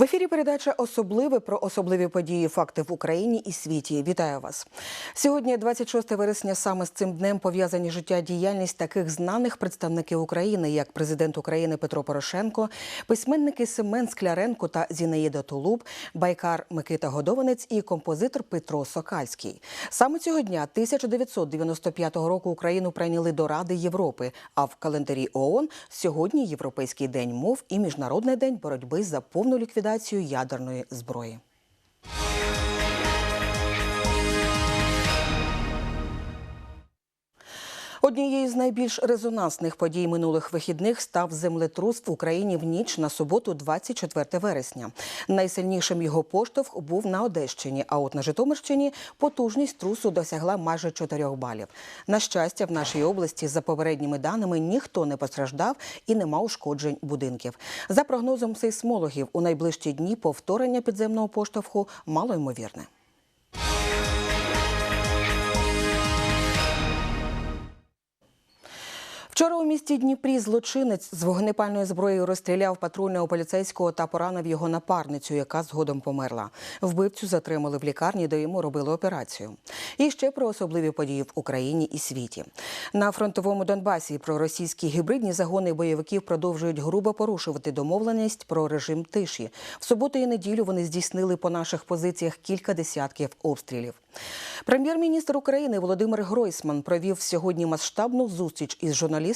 В ефірі передача особливе про особливі події, факти в Україні і світі. Вітаю вас сьогодні, 26 вересня. Саме з цим днем пов'язані життя діяльність таких знаних представників України, як президент України Петро Порошенко, письменники Семен Скляренко та Зінаїда Тулуб, байкар Микита Годованець і композитор Петро Сокальський. Саме цього дня 1995 року Україну прийняли до Ради Європи. А в календарі ООН сьогодні Європейський день мов і Міжнародний день боротьби за повну ліквідацію ядерної зброї. Однією з найбільш резонансних подій минулих вихідних став землетрус в Україні в ніч на суботу, 24 вересня. Найсильнішим його поштовх був на Одещині, а от на Житомирщині потужність трусу досягла майже 4 балів. На щастя, в нашій області, за попередніми даними, ніхто не постраждав і нема ушкоджень будинків. За прогнозом сейсмологів, у найближчі дні повторення підземного поштовху малоймовірне. Вчора у місті Дніпрі злочинець з вогнепальною зброєю розстріляв патрульного поліцейського та поранив його напарницю, яка згодом померла. Вбивцю затримали в лікарні, де йому робили операцію. І ще про особливі події в Україні і світі. На фронтовому Донбасі проросійські гібридні загони бойовиків продовжують грубо порушувати домовленість про режим тиші. В суботу і неділю вони здійснили по наших позиціях кілька десятків обстрілів. Прем'єр-міністр України Володимир Гройсман провів сьогодні масштабну зустріч із журналістами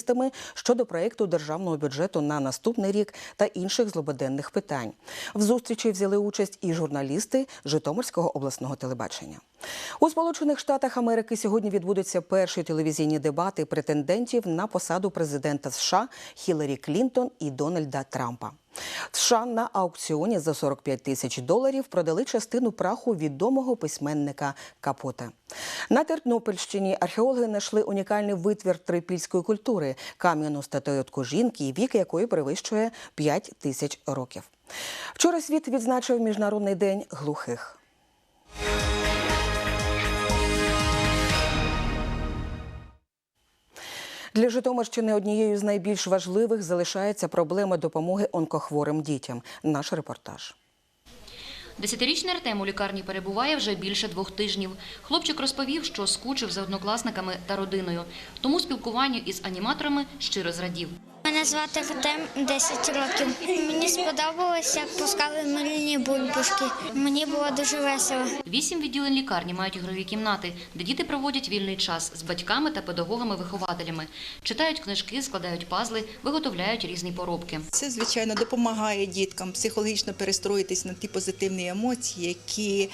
щодо проєкту державного бюджету на наступний рік та інших злободенних питань. В зустрічі взяли участь і журналісти Житомирського обласного телебачення. У Сполучених Штатах Америки сьогодні відбудуться перші телевізійні дебати претендентів на посаду президента США Хіларі Клінтон і Дональда Трампа. США на аукціоні за 45 тисяч доларів продали частину праху відомого письменника Капота. На Тернопільщині археологи знайшли унікальний витвір трипільської культури кам'яну статуетку жінки, вік якої перевищує 5 тисяч років. Вчора світ відзначив Міжнародний день глухих. Для Житомирщини однією з найбільш важливих залишається проблема допомоги онкохворим дітям. Наш репортаж. Десятирічний Артем у лікарні перебуває вже більше двох тижнів. Хлопчик розповів, що скучив за однокласниками та родиною. Тому спілкуванню із аніматорами щиро зрадів. Мене звати Артем, 10 років. Мені сподобалось, як пускали мильні бульбашки. Мені було дуже весело. Вісім відділень лікарні мають ігрові кімнати, де діти проводять вільний час з батьками та педагогами-вихователями. Читають книжки, складають пазли, виготовляють різні поробки. Це, звичайно, допомагає діткам психологічно перестроїтись на ті позитивні емоції, які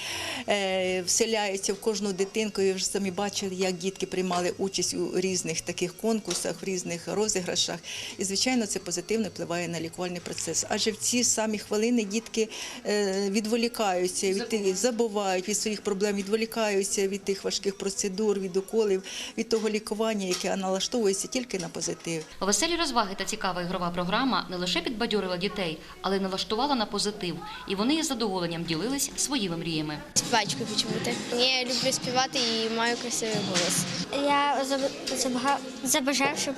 е, вселяються в кожну дитинку. Ви вже самі бачили, як дітки приймали участь у різних таких конкурсах, в різних розіграшах. І, звичайно, це позитивно впливає на лікувальний процес. Адже в ці самі хвилини дітки е, відволікаються від тих, забувають від своїх проблем, відволікаються від тих важких процедур, від уколів, від того лікування, яке налаштовується тільки на позитив. Веселі розваги та цікава ігрова програма не лише підбадьорила дітей, але й налаштувала на позитив. І вони із задоволенням ділились своїми мріями. Співачку хочу бути. Я люблю співати і маю красивий голос. Я заб- забажав, щоб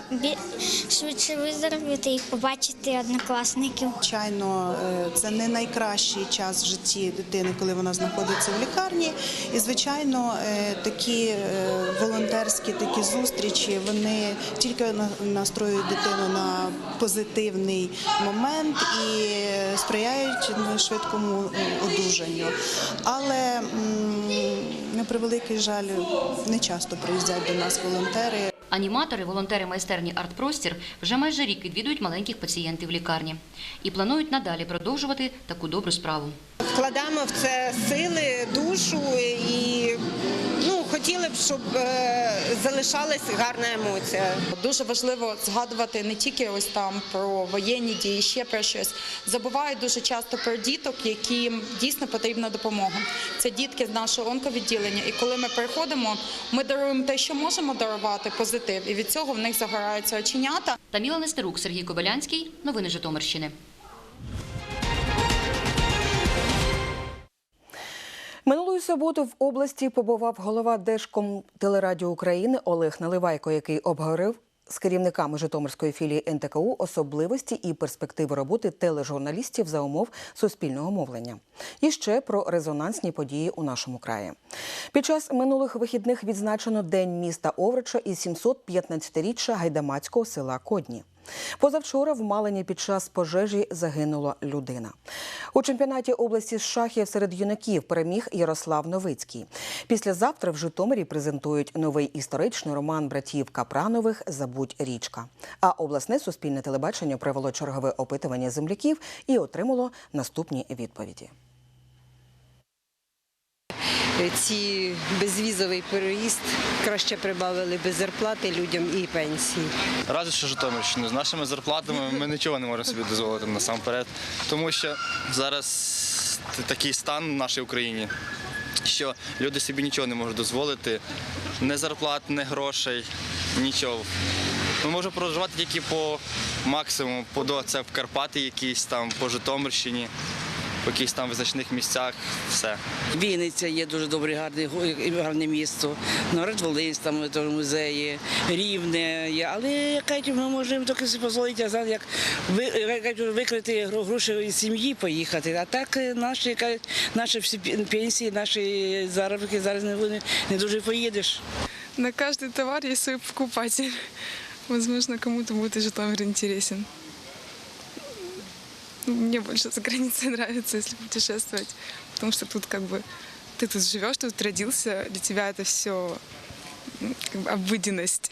швидше виздоровіти і побачити однокласників. Звичайно, е, це не найкращий час в житті дитини, коли вона знаходиться в лікарні. І звичайно, е, такі е, волонтерські такі зустрічі вони тільки на- настроюють дитину на позитивний момент і сприяють ну, швидкому одужанню. Але на превеликий жаль, не часто приїздять до нас волонтери. Аніматори, волонтери майстерні «Артпростір» вже майже рік відвідують маленьких пацієнтів лікарні і планують надалі продовжувати таку добру справу. вкладаємо в це сили, душу і хотіли б, щоб е, залишалась гарна емоція. Дуже важливо згадувати не тільки ось там про воєнні дії, ще про щось. Забувають дуже часто про діток, яким дійсно потрібна допомога. Це дітки з нашого онковідділення. І коли ми приходимо, ми даруємо те, що можемо дарувати, позитив. І від цього в них загораються оченята. Таміла Нестерук, Сергій Кобилянський. Новини Житомирщини. Суботи в області побував голова Держкомтелерадіо України Олег Наливайко, який обговорив з керівниками Житомирської філії НТКУ особливості і перспективи роботи тележурналістів за умов суспільного мовлення. І ще про резонансні події у нашому краї. Під час минулих вихідних відзначено День міста Оврича і 715-річчя гайдамацького села Кодні. Позавчора в Малині під час пожежі загинула людина. У чемпіонаті області з шахів серед юнаків переміг Ярослав Новицький. Післязавтра в Житомирі презентують новий історичний роман братів Капранових Забудь річка. А обласне суспільне телебачення провело чергове опитування земляків і отримало наступні відповіді. Ці безвізовий переїзд краще прибавили би зарплати людям і пенсії. Разве що Житомирщину. З нашими зарплатами ми нічого не можемо собі дозволити насамперед. Тому що зараз такий стан в нашій Україні, що люди собі нічого не можуть дозволити. Не зарплат, не грошей, нічого. Ми можемо проживати тільки по максимуму, по до це в Карпати якісь там, по Житомирщині, по якихось там визначних місцях, все. Вінниця є дуже добре, гарне, гарне місто. Народ Волинськ, там теж музеї, Рівне є. Але як кажуть, ми можемо тільки собі дозволити, а зараз як кажуть, викрити гроші сім'ї поїхати. А так е, наші, кажуть, наші всі пенсії, наші заробітки зараз не, не, не дуже поїдеш. На каждый товар есть свой покупатель. Возможно, кому-то будет и Житомир интересен. Мне больше за границей нравится, если путешествовать, потому что тут как бы ты тут живешь, ты тут родился, для тебя это все как бы обыденность.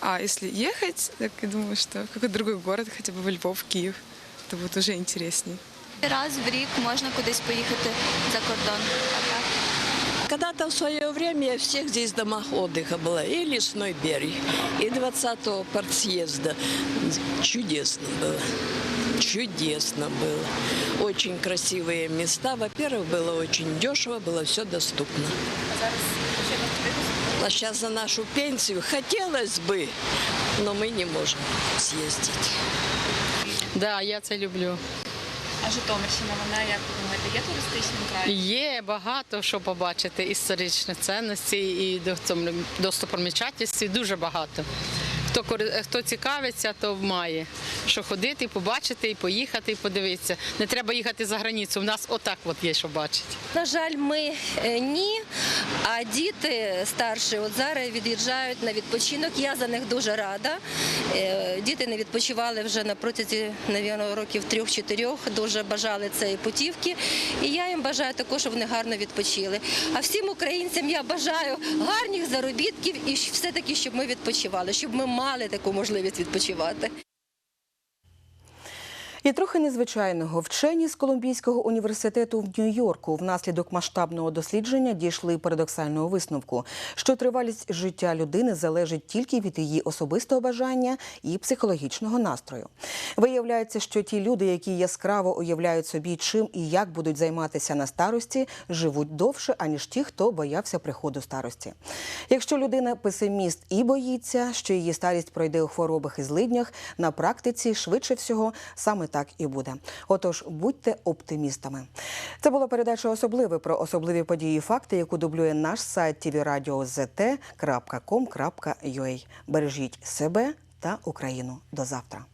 А если ехать, так я думаю, что в какой-то другой город, хотя бы в Львов, в Киев, это будет уже интересней. Раз в рік можна кудись поїхати за кордон. А? Когда-то в свое время всех здесь домах отдыха было. И лесной берег, и 20-го партсъезда. Чудесно было. Чудесно было. Очень красивые места. Во-первых, было очень дешево, было все доступно. А сейчас за нашу пенсию хотелось бы, но мы не можем съездить. Да, я це люблю. А Житомирщина, вона, як ви думаєте, є туристичним краєм? Є багато що побачити, історичних цінностей і достом- достопримічательств дуже багато. Хто, кори- хто цікавиться, то має що ходити, побачити, і поїхати, і подивитися. Не треба їхати за границю. У нас отак от є, що бачити. На жаль, ми е, ні. А діти старші от зараз від'їжджають на відпочинок. Я за них дуже рада. Е, Діти не відпочивали вже на протязі, навірно, років трьох-чотирьох. Дуже бажали цієї путівки. І я їм бажаю також, щоб вони гарно відпочили. А всім українцям я бажаю гарних заробітків і все-таки, щоб ми відпочивали, щоб ми мали таку можливість відпочивати. І трохи незвичайного вчені з Колумбійського університету в Нью-Йорку внаслідок масштабного дослідження дійшли парадоксального висновку, що тривалість життя людини залежить тільки від її особистого бажання і психологічного настрою. Виявляється, що ті люди, які яскраво уявляють собі, чим і як будуть займатися на старості, живуть довше, аніж ті, хто боявся приходу старості. Якщо людина песиміст і боїться, що її старість пройде у хворобах і злиднях, на практиці швидше всього саме так і буде. Отож, будьте оптимістами. Це була передача особливе про особливі події і факти, яку дублює наш сайт tvradio.zt.com.ua. Бережіть себе та Україну. До завтра.